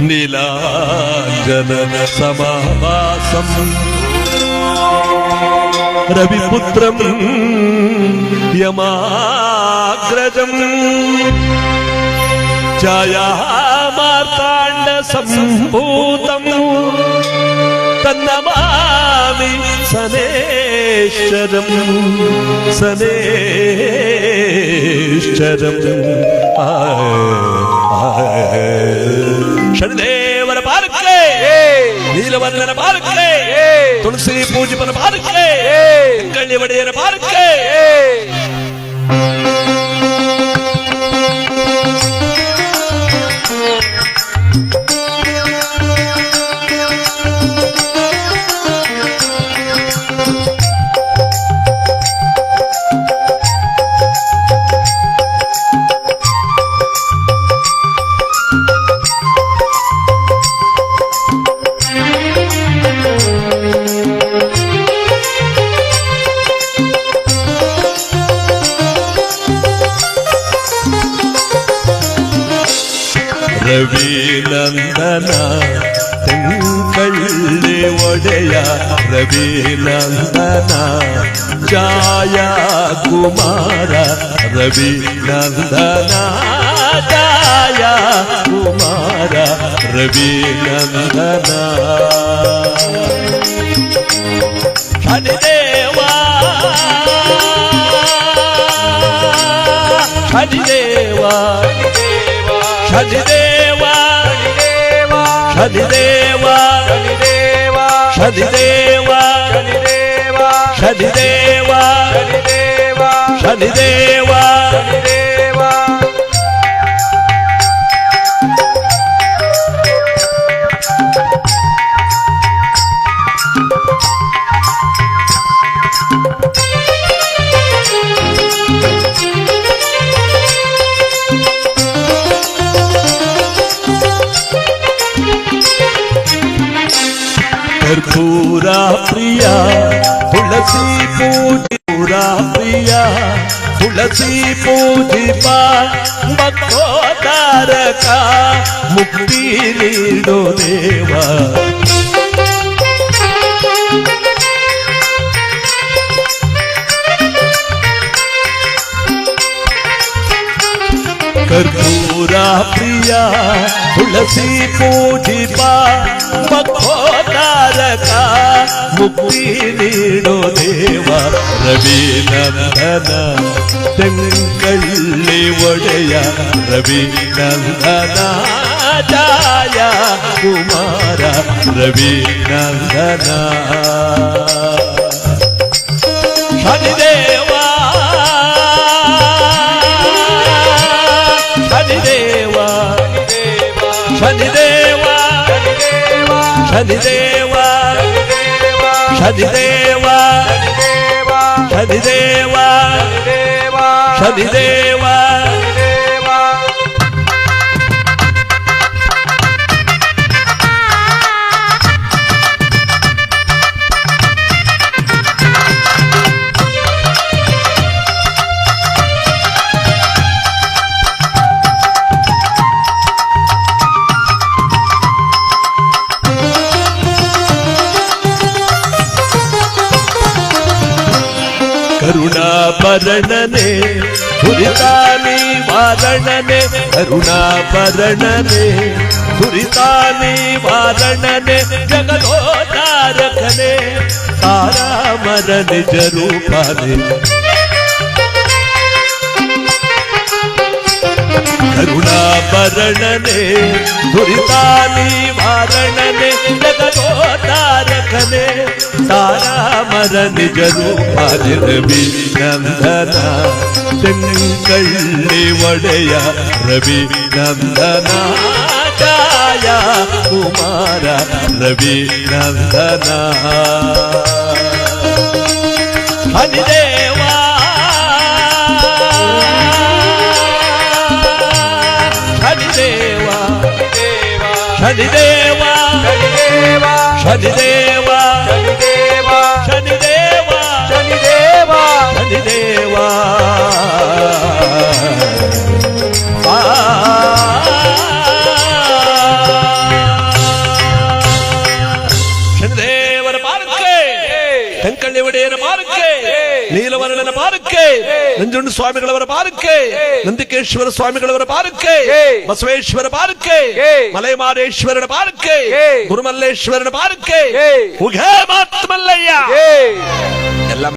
നീലാഞ്ജന സമാവാസം. രവിപുത്രം യമാഗ്രജം. ഛായാമാർത്താണ്ഡ സംഭൂതം തന്നമാമി സനേശ്വരം സനേശ്വരം. ആ ಶನಿದೇವರ ಪಾಲಕರೇ ನೀಲವರ್ಣನ ಪಾಲಕರೇ ತುಳಸಿ ಪೂಜಿಪನ ಪಾಲಕರೇ ಕಳ್ಳಿ ಒಡೆಯರ ಪಾಲಕರೇ ಪಾಲಕ್ಕೆ ರವಿ ನಂದನ ತೆಂಕಳ್ಳಿ ಒಡೆಯ ರವಿ ನಂದನ ಛಾಯ ಕುಮಾರ ರವಿ ನಂದನ ಛಾಯ शनिदेवा शनिदेवा शनिदेवा शनिदेवा शनिदेवा शनिदेवा शनिदेवा పూరా ప్రియా తులసి పూజి పూరా ప్రియా తులసి పూజి పా భక్తో తారక ముక్తి నీడు దేవా ಕರ್ಪೂರ ಪ್ರಿಯ ತುಳಸಿ ಪೂಜಿಪ ಭಕ್ತೋದಾರಕ ಮುಕ್ತಿ ನೀಡೋ ದೇವ ರವಿ ನಂದನ ತೆಂಕಳ್ಳಿ ಒಡೆಯ ರವಿ ನಂದನ ಜಾಯ ಕುಮಾರ ರವಿ ನಂದನ शनिदेवा शनिदेवा शनिदेवा కరుణాభరణనే దురితాని వారణనే కరుణాభరణనే దురితాని వారణనే జగదోదారకనే తారామర నిజ రూపానే కరుణాభరణనే దురితాని వారణనే జగదోదారకనే ಜಗದೋದಾರಕನೆ ತಾರಾಮರ ನಿಜ ರೂಪನೆ ರವಿ ನಂದನ ತೆಂಕಳ್ಳಿ ಒಡೆಯ ರವಿ ನಂದನ ಛಾಯ ಕುಮಾರ ರವಿ ನಂದನ ಹನಿದೇವಾ ಶನಿದೇವಾ ಶನಿದೇವಾ ಶನಿದೇವಾ ಶನಿದೇವಾ தேவா. தேவர பாருக்கு கண்கள் எவிடையன பாருக்கு நீலவரணன பாருக்கு நெஞ்சொண்டு சுவாமிகளவர பாருக்கு நந்திகேஸ்வர சுவாமிகளவர பாருக்கு பசவேஸ்வர பாருக்கு மலைமாரேஸ்வரன பாருக்கு குருமல்லேஸ்வரன பாருக்கு உகமாத்மல்லையா எல்லாம்